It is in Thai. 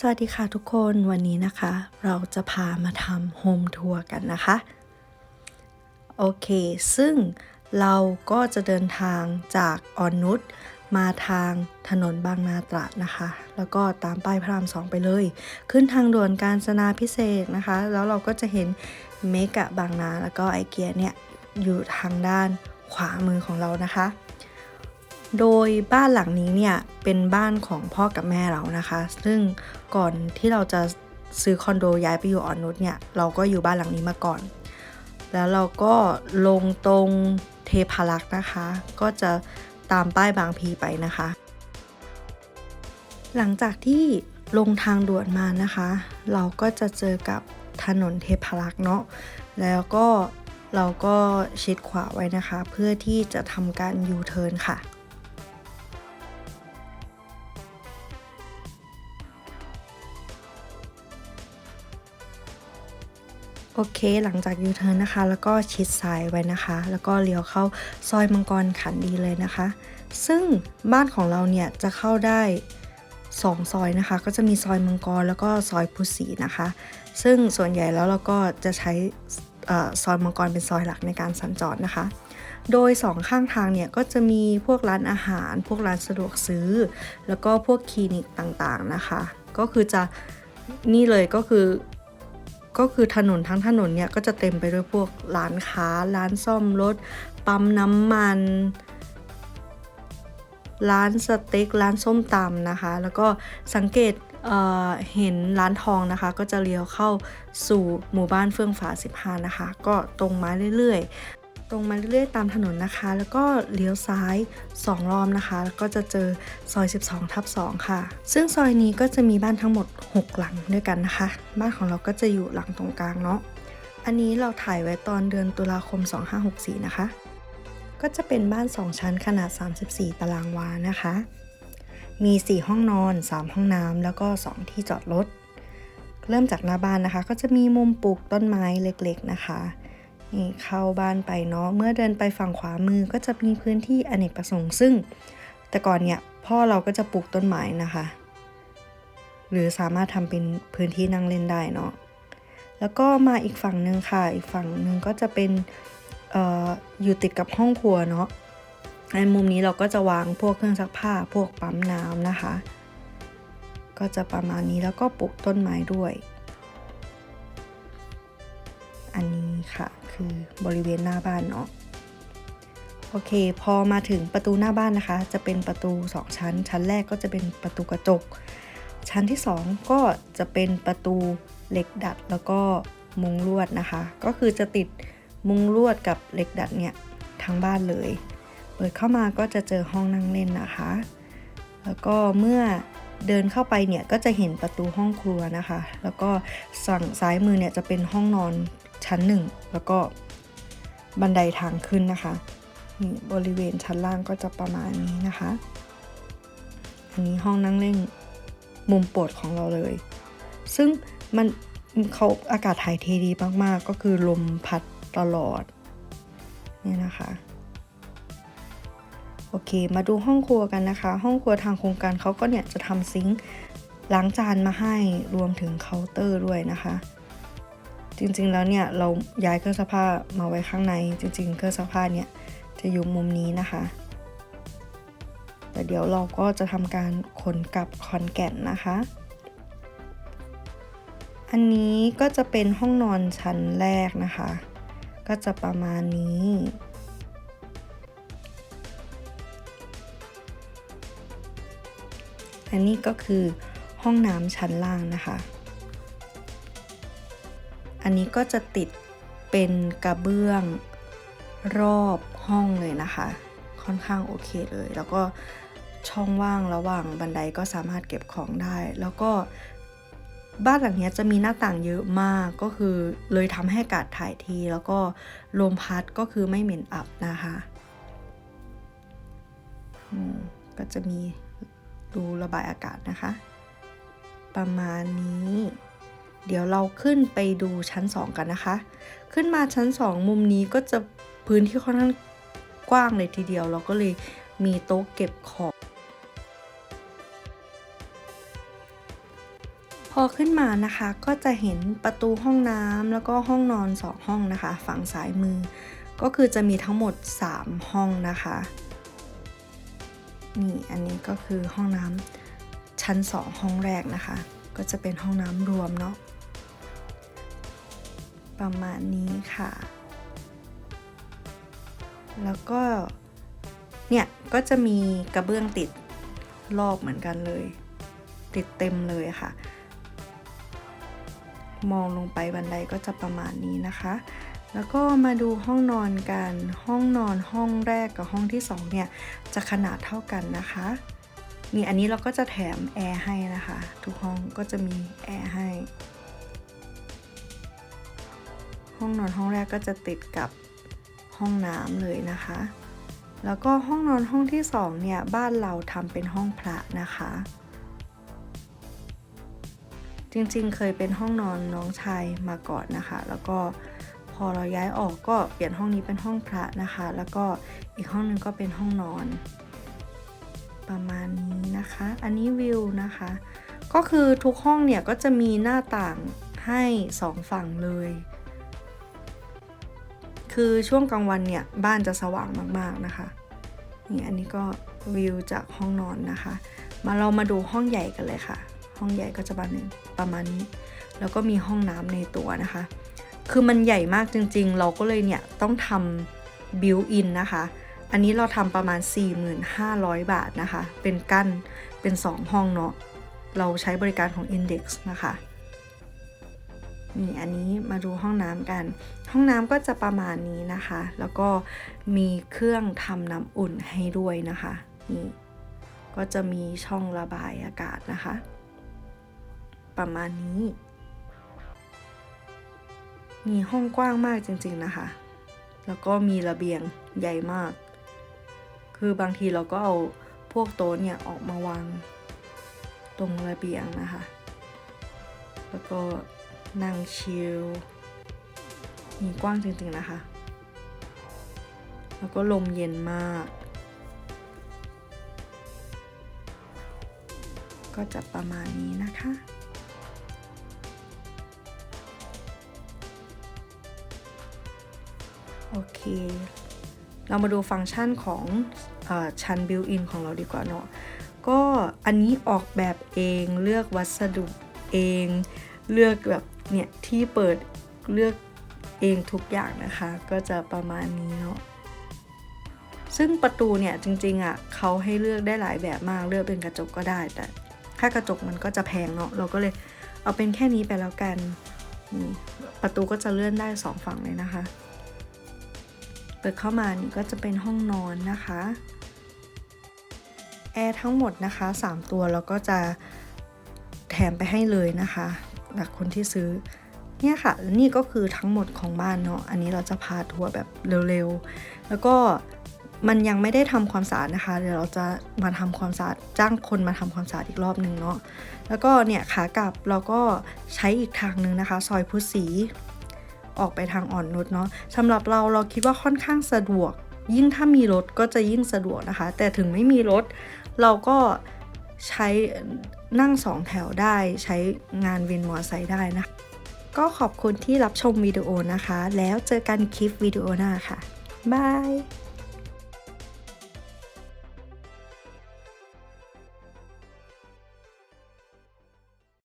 สวัสดีค่ะทุกคนวันนี้นะคะ เราจะพามาทำโฮมทัวร์กันนะคะ โอเค ซึ่งเราก็จะเดินทางจากออนนุชมาทางถนนบางนาตราดนะคะ แล้วก็ตามป้ายพระรามสองไปเลย ขึ้นทางด่วนการจนาพิเศษนะคะ แล้วเราก็จะเห็นเมกะบางนาแล้วก็ไอเกียเนี่ยอยู่ทางด้านขวามือของเรานะคะ โดยบ้านหลังนี้เนี่ยเป็นบ้านของพ่อกับแม่เรานะคะ ซึ่ง ก่อนที่เราจะซื้อคอนโดย้ายไปอยู่ออนนุชเนี่ยเราก็อยู่บ้านหลังนี้มาก่อน แล้วเราก็ลงตรงเทพารักษ์นะคะ ก็จะตามป้ายบางพีไปนะคะ หลังจากที่ลงทางด่วนมานะคะ เราก็จะเจอกับถนนเทพารักษ์เนาะแล้วก็เราก็ชิดขวาไว้นะคะ เพื่อที่จะทำการยูเทิร์นค่ะ โอเค หลังจากยูเทิร์นนะคะ แล้วก็ชิดซ้ายไว้นะคะ แล้วก็เลี้ยวเข้าซอยมังกรขันดีเลยนะคะ ซึ่งบ้านของเราเนี่ยจะเข้าได้2ซอยนะคะ ก็จะมีซอยมังกรแล้วก็ซอยพุสีนะคะ ซึ่งส่วนใหญ่แล้วเราก็จะใช้ซอยมังกรเป็นซอยหลักในการสัญจรนะคะ โดยสองข้างทางเนี่ยก็จะมีพวกร้านอาหาร พวกร้านสะดวกซื้อ แล้วก็พวกคลินิกต่างๆนะคะ ก็คือจะนี่เลยก็คือ ก็คือถนนทั้งถนนเนี่ยก็จะเต็มไปด้วยพวกร้านค้า ร้านซ่อมรถ ปั๊มน้ำมัน ร้านสเต็ก ร้านส้มตำนะคะ แล้วก็สังเกตเเห็นร้านทองนะคะ ก็จะเลี้ยวเข้าสู่หมู่บ้านเฟื่องฟ้า15 นะคะ ก็ตรงมาเรื่อยๆ ตรงมาเรื่อยๆตามถนนนะคะ แล้วก็เลี้ยวซ้าย 2 รอบนะคะ แล้วก็จะเจอซอย 12ทับ2ค่ะ ซึ่งซอยนี้ก็จะมีบ้านทั้งหมด 6 หลังด้วยกันนะคะ บ้านของเราก็จะอยู่หลังตรงกลางเนาะอันนี้เราถ่ายไว้ตอนเดือนตุลาคม 2564 นะคะ ก็จะเป็นบ้าน 2 ชั้นขนาด 34 ตารางวานะคะ มี 4 ห้องนอน 3 ห้องน้ำแล้วก็ 2 ที่จอดรถเริ่มจากหน้าบ้านนะคะ ก็จะมีมุมปลูกต้นไม้เล็กๆนะคะ นี่เข้าบ้านไปเนาะเมื่อเดินไปฝั่งขวามือก็จะมีพื้นที่อเนกประสงค์ซึ่ง แต่ก่อนเนี่ยพ่อเราก็จะปลูกต้นไม้นะคะ หรือสามารถทำเป็นพื้นที่นั่งเล่นได้เนาะแล้วก็มาอีกฝั่งหนึ่งค่ะ อีกฝั่งหนึ่งก็จะเป็นอออยู่ติดกับห้องครัวเนาะในมุมนี้เราก็จะวางพวกเครื่องซักผ้าพวกปั๊มน้ำนะคะ ก็จะประมาณนี้แล้วก็ปลูกต้นไม้ด้วย ค่ะ คือบริเวณหน้าบ้านเนาะโอเค พอมาถึงประตูหน้าบ้านนะคะ จะเป็นประตู 2 ชั้น ชั้นแรกก็จะเป็นประตูกระจก ชั้นที่ 2 ก็จะเป็นประตูเหล็กดัดแล้วก็มุงลวดนะคะ ก็คือจะติดมุงลวดกับเหล็กดัดเนี่ยทั้งบ้านเลย เปิดเข้ามาก็จะเจอห้องนั่งเล่นนะคะ แล้วก็เมื่อเดินเข้าไปเนี่ยก็จะเห็นประตูห้องครัวนะคะ แล้วก็สั่งซ้ายมือเนี่ยจะเป็นห้องนอน ชั้นหนึ่งแล้วก็บันไดทางขึ้นนะคะนี่บริเวณชั้นล่างก็จะประมาณนี้นะคะ อันนี้ห้องนั่งเล่นมุมโปรดของเราเลย ซึ่งมันเขาอากาศถ่ายเทดีมากๆ ก็คือลมพัดตลอด นี่นะคะ โอเค มาดูห้องครัวกันนะคะ ห้องครัวทางโครงการเขาก็เนี่ยจะทำซิงค์ล้างจานมาให้รวมถึงเคาน์เตอร์ด้วยนะคะ จริงๆแล้วเนี่ยเราย้ายเครื่องซักผ้ามาไว้ข้างใน จริง ๆ เครื่องซักผ้าเนี่ยจะอยู่มุมนี้นะคะ แต่เดี๋ยวเราก็จะทำการขนกลับคอนแก่นนะคะ อันนี้ก็จะเป็นห้องนอนชั้นแรกนะคะ ก็จะประมาณนี้อันนี้ก็คือห้องน้ำชั้นล่างนะคะ อันนี้ก็จะติดเป็นกระเบื้องรอบห้องเลยนะคะ ค่อนข้างโอเคเลย แล้วก็ช่องว่างระหว่างบันไดก็สามารถเก็บของได้ แล้วก็บ้านหลังนี้จะมีหน้าต่างเยอะมากก็คือเลยทำให้อากาศถ่ายที แล้วก็ลมพัดก็คือไม่เหม็นอับนะคะก็จะมีดูระบายอากาศนะคะ ประมาณนี้ เดี๋ยวเราขึ้นไปดูชั้น 2 กันนะคะ ขึ้นมาชั้น 2 มุมนี้ก็จะพื้นที่ค่อนข้างกว้างเลยทีเดียว เราก็เลยมีโต๊ะเก็บของพอขึ้นมานะคะก็จะเห็นประตูห้องน้ำแล้วก็ห้องนอนสองห้องนะคะ ฝั่งซ้ายมือ ก็คือจะมีทั้งหมด 3 ห้องนะคะ นี่อันนี้ก็คือห้องน้ำชั้น 2 ห้องแรกนะคะ ก็จะเป็นห้องน้ำรวมเนาะ ประมาณนี้ค่ะ แล้วก็ เนี่ย ก็จะมีกระเบื้องติดรอบเหมือนกันเลย ติดเต็มเลยค่ะ มองลงไปบันไดก็จะประมาณนี้นะคะ แล้วก็มาดูห้องนอนกัน ห้องนอนห้องแรกกับห้องที่สองเนี่ย จะขนาดเท่ากันนะคะนี่อันนี้เราก็จะแถมแอร์ให้นะคะ ทุกห้องก็จะมีแอร์ให้ ห้องนอนห้องแรกก็จะติดกับห้องน้ำเลยนะคะ แล้วก็ห้องนอนห้องที่สองเนี่ยบ้านเราทำเป็นห้องพระนะคะ จริงๆเคยเป็นห้องนอนน้องชายมาก่อนนะคะ แล้วก็พอเราย้ายออกก็เปลี่ยนห้องนี้เป็นห้องพระนะคะ แล้วก็อีกห้องหนึงก็เป็นห้องนอน ประมาณนี้นะคะ อันนี้วิวนะคะ ก็คือทุกห้องเนี่ยก็จะมีหน้าต่างให้สองฝั่งเลย คือช่วงกลางวันเนี่ยบ้านจะสว่างมากๆนะคะนี่อันนี้ก็วิวจากห้องนอนนะคะ มาเรามาดูห้องใหญ่กันเลยค่ะ ห้องใหญ่ก็จะประมาณนี้ประมาณนี้ แล้วก็มีห้องน้ำในตัวนะคะ คือมันใหญ่มากจริง ๆ เราก็เลยเนี่ยต้องทำบิวอินนะคะ อันนี้เราทำประมาณ 4,500 บาทนะคะ เป็นกั้นเป็น 2 ห้องเนาะเราใช้บริการของ Index นะคะ นี่อันนี้มาดูห้องน้ำกัน ห้องน้ำก็จะประมาณนี้นะคะ แล้วก็มีเครื่องทำน้ำอุ่นให้ด้วยนะคะนี่ก็จะมีช่องระบายอากาศนะคะ ประมาณนี้ มีห้องกว้างมากจริง ๆนะคะ แล้วก็มีระเบียงใหญ่มาก คือบางทีเราก็เอาพวกโต๊ะเนี่ยออกมาวางตรงระเบียงนะคะ แล้วก็ นั่งชิลมีกว้างจริงๆนะคะ แล้วก็ลมเย็นมาก ก็จะประมาณนี้นะคะโอเค เรามาดูฟังก์ชันของอชั้นบิวอินของเราดีกว่าเนาะ ก็อันนี้ออกแบบเองเลือกวัสดุเอง เลือกแบบ เนี่ยที่เปิดเลือกเองทุกอย่างนะคะ ก็จะประมาณนี้เนาะซึ่งประตูเนี่ยจริงๆอะ่ะเขาให้เลือกได้หลายแบบมากเลือกเป็นกระจกก็ได้แต่ถ้ากระจกมันก็จะแพงเนาะเราก็เลยเอาเป็นแค่นี้ไปแล้วกันประตูก็จะเลื่อนได้สองฝั่งเลยนะคะเปิดเข้ามานี่ก็จะเป็นห้องนอนนะคะแอร์ทั้งหมดนะคะ 3 ตัวเราก็จะแถมไปให้เลยนะคะ หลักคนที่ซื้อ เนี่ยค่ะ นี่ก็คือทั้งหมดของบ้านเนาะ อันนี้เราจะพาทัวร์แบบเร็วๆ แล้วก็มันยังไม่ได้ทำความสะอาดนะคะ เดี๋ยวเราจะมาทำความสะอาดจ้างคนมาทำความสะอาดอีกรอบหนึ่งเนาะ แล้วก็เนี่ยขากลับเราก็ใช้อีกทางหนึ่งนะคะ ซอยพุทธศรีออกไปทางอ่อนนุชเนาะสำหรับเราเราคิดว่าค่อนข้างสะดวก ยิ่งถ้ามีรถก็จะยิ่งสะดวกนะคะ แต่ถึงไม่มีรถเราก็ ใช้นั่งสองแถวได้ใช้งานวินมอเตอร์ไซค์ได้นะ ก็ขอบคุณที่รับชมวิดีโอนะคะ แล้วเจอกันคลิปวิดีโอหน้าค่ะ บาย